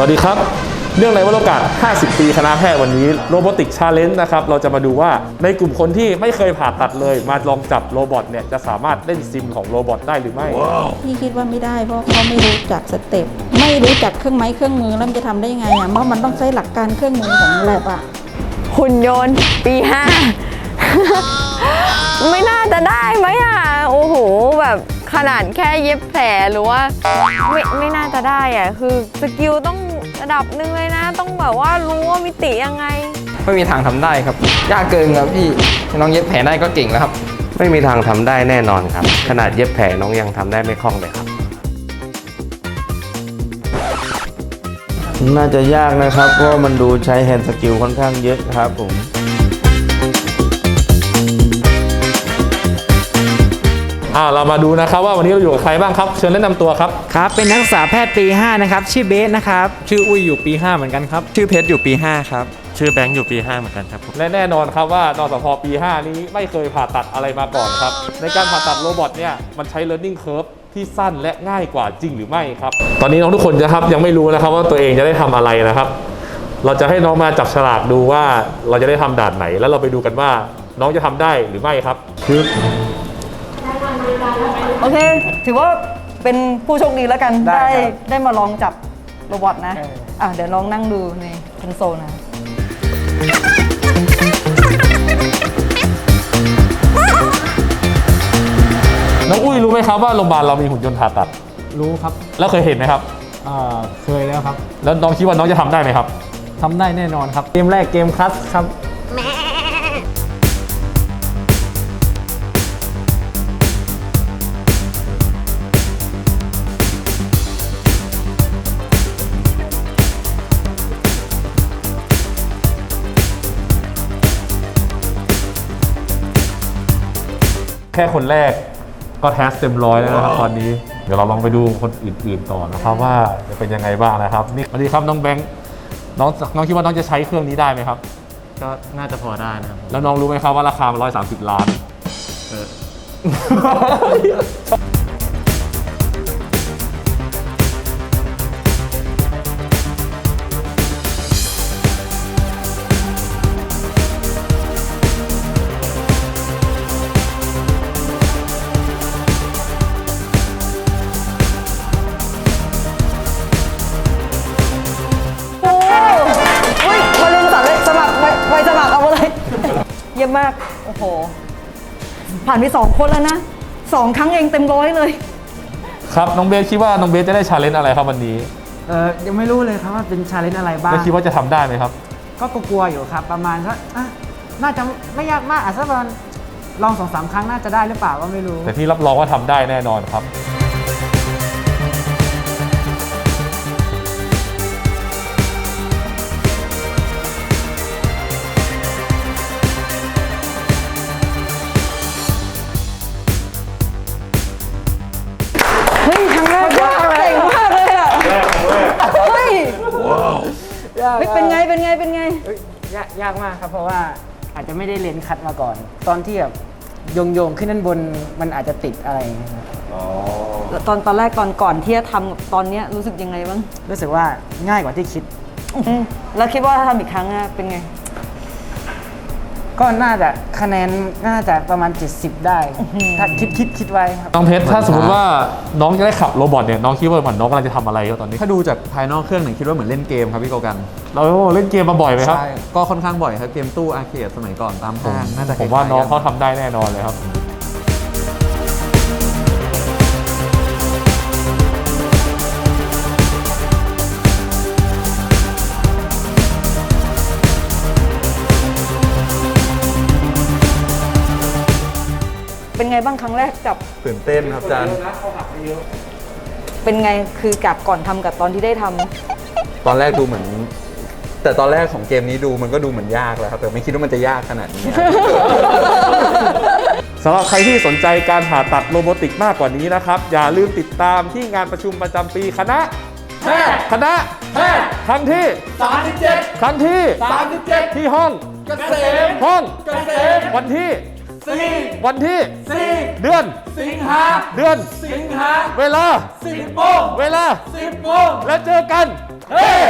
สวัสดีครับเนื่องในวันโอกาส 50 ปีคณะแพทย์วันนี้โรบอติกชาเลนจ์นะครับ เราจะมาดูว่าในกลุ่มคนที่ไม่เคยผ่าตัดเลย มาลองจับโรบอทเนี่ย จะสามารถเล่นซิมของโรบอทได้หรือไม่ พี่คิดว่าไม่ได้เพราะเขาไม่รู้จักสเต็ปไม่รู้จักเครื่องไม้เครื่องมือแล้วมันจะทำได้ยังไงอะเพราะมันต้องใช้หลักการเครื่องมือของแลบอะหุ่นยนต์ปีห้า ไม่น่าจะได้ไหมอะ โอ้โหแบบ ขนาดแค่เย็บแผลหรือว่าไม่ไม่น่าจะได้อะคือสกิลต้องระดับหนึ่งเลยนะ ต้องแบบว่ารู้ว่ามิติยังไง ไม่มีทางทำได้ครับ ยากเกินครับพี่น้องเย็บแผลได้ก็เก่งแล้วครับ ไม่มีทางทำได้แน่นอนครับ ขนาดเย็บแผลน้องยังทำได้ไม่คล่องเลยครับ น่าจะยากนะครับ เพราะว่ามันดูใช้แฮนด์สกิลค่อนข้างเยอะครับผม อ่าเรามาดูนะครับว่าวันนี้เราอยู่กับใครบ้างครับเชิญแนะนำตัวครับครับเป็นนักศึกษาแพทย์ปี 5 นะครับ ชื่อเบสนะครับ ชื่ออุ้ยอยู่ปี 5 เหมือนกันครับ ชื่อเพชรอยู่ปี 5 ครับ ชื่อแบงค์อยู่ปี 5 เหมือนกันครับและแน่นอนครับว่านสพปี 5 นี้ไม่เคยผ่าตัดอะไรมาก่อนครับ ในการผ่าตัดโรบอทเนี่ยมันใช้ learning curve ที่สั้นและง่ายกว่าจริงหรือไม่ครับ ตอนนี้น้องทุกคนนะครับยังไม่รู้นะครับว่าตัวเองจะได้ทำอะไรนะครับ เราจะให้น้องมาจับฉลากดูว่าเราจะได้ทำด่านไหน แล้วเราไปดูกันว่าน้องจะทำได้หรือไม่ครับคือ โอเค ถือว่าเป็นผู้โชคดีแล้วกันได้ได้ครับได้มาลองจับโรบอทนะอะเดี๋ยวลองนั่งดูในคอนโซลนะ น้องอุ้ยรู้ไหมครับว่าโรงพยาบาลเรามีหุ่นยนต์ผ่าตัด รู้ครับแล้วเคยเห็นไหมครับ อ่าเคยแล้วครับแล้วน้องคิดว่าน้องจะทำได้ไหมครับ ทำได้แน่นอนครับ เกมแรกเกมคลัสครับ ค่คนแรกก็แทสเต็มร้อยแล้วนะครับตอนนี้ เดี๋ยวเราลองไปดูคนอื่นๆต่อนะครับว่าจะเป็นยังไงบ้างนะครับ นี่สวัสดีครับน้องแบงค์น้องน้องคิดว่าน้องจะใช้เครื่องนี้ได้ไหมครับ ก็น่าจะพอได้นะครับแล้วน้องรู้ไหมครับว่าราคามันร้อยสามสิบล้าน เออ เยี่ยมมาก โอ้โห ผ่านไปสองคนแล้วนะสองครั้งเองเต็มร้อยเลย ครับ น้องเบสคิดว่าน้องเบสจะได้ชาเลนจ์อะไรครับวันนี้ เออยังไม่รู้เลยครับว่าเป็นชาเลนจ์อะไรบ้าง แล้วคิดว่าจะทำได้ไหมครับ ก็กลัวๆอยู่ครับ ประมาณสักอะน่าจะไม่ยากมากอะสักประมาณลองสองสามครั้งน่าจะได้หรือเปล่าก็ไม่รู้ แต่พี่รับรองว่าทำได้แน่นอนครับ เฮ้ยเป็นไงเป็นไงเป็นไงยากยากมากครับ เพราะว่าอาจจะไม่ได้เรียนคัดมาก่อน ตอนที่แบบโยงโยงๆขึ้นด้านบนมันอาจจะติดอะไรอย่างเงี้ยครับตอนตอนแรกตอนก่อนที่จะทำกับตอนเนี้ยรู้สึกยังไงบ้างรู้สึกว่าง่ายกว่าที่คิดอืมแล้วคิดว่าถ้าทำอีกครั้งอะเป็นไง ก็น่าจะคะแนนน่าจะประมาณ 70 ได้ ถ้าคิดคิดคิดไว้ครับ น้องเพชรถ้าสมมติว่าน้องจะได้ขับโรบอทเนี่ยน้องคิดว่าเหมือนน้องกำลังจะทำอะไรครับตอนนี้ ถ้าดูจากภายนอกเครื่องหนึ่งคิดว่าเหมือนเล่นเกมครับพี่โกกันเราเล่นเกมมาบ่อยไหมครับใช่ก็ค่อนข้างบ่อยครับเกมตู้อาร์เคดสมัยก่อนตามห้างน่าจะผมว่าคล้ยๆน้องกัเขาทำได้แน่นอนเลยครับ ไงบ้างครั้งแรกจับตื่นเต้นครับอาจารย์ เป็นไงคือกับก่อนทำกับตอนที่ได้ทำตอนแรกดูเหมือน แต่ตอนแรกของเกมนี้ดูมันก็ดูเหมือนยากแล้วครับแต่ไม่คิดว่ามันจะยากขนาดนี้ สำหรับใครที่สนใจการผ่าตัดโรบอติกมากกว่านี้นะครับ อย่าลืมติดตามที่งานประชุมประจำปีคณะแพทย์คณะแพทย์ครั้งที่ 37 ครั้งที่ 37 ที่ห้องเกษมห้อง เกษมวันที่ 4วันที่4เดือน สิงหาเดือน สิงหาเวลา10โมงเวลา10โมงแล้วเจอกัน เฮ้เ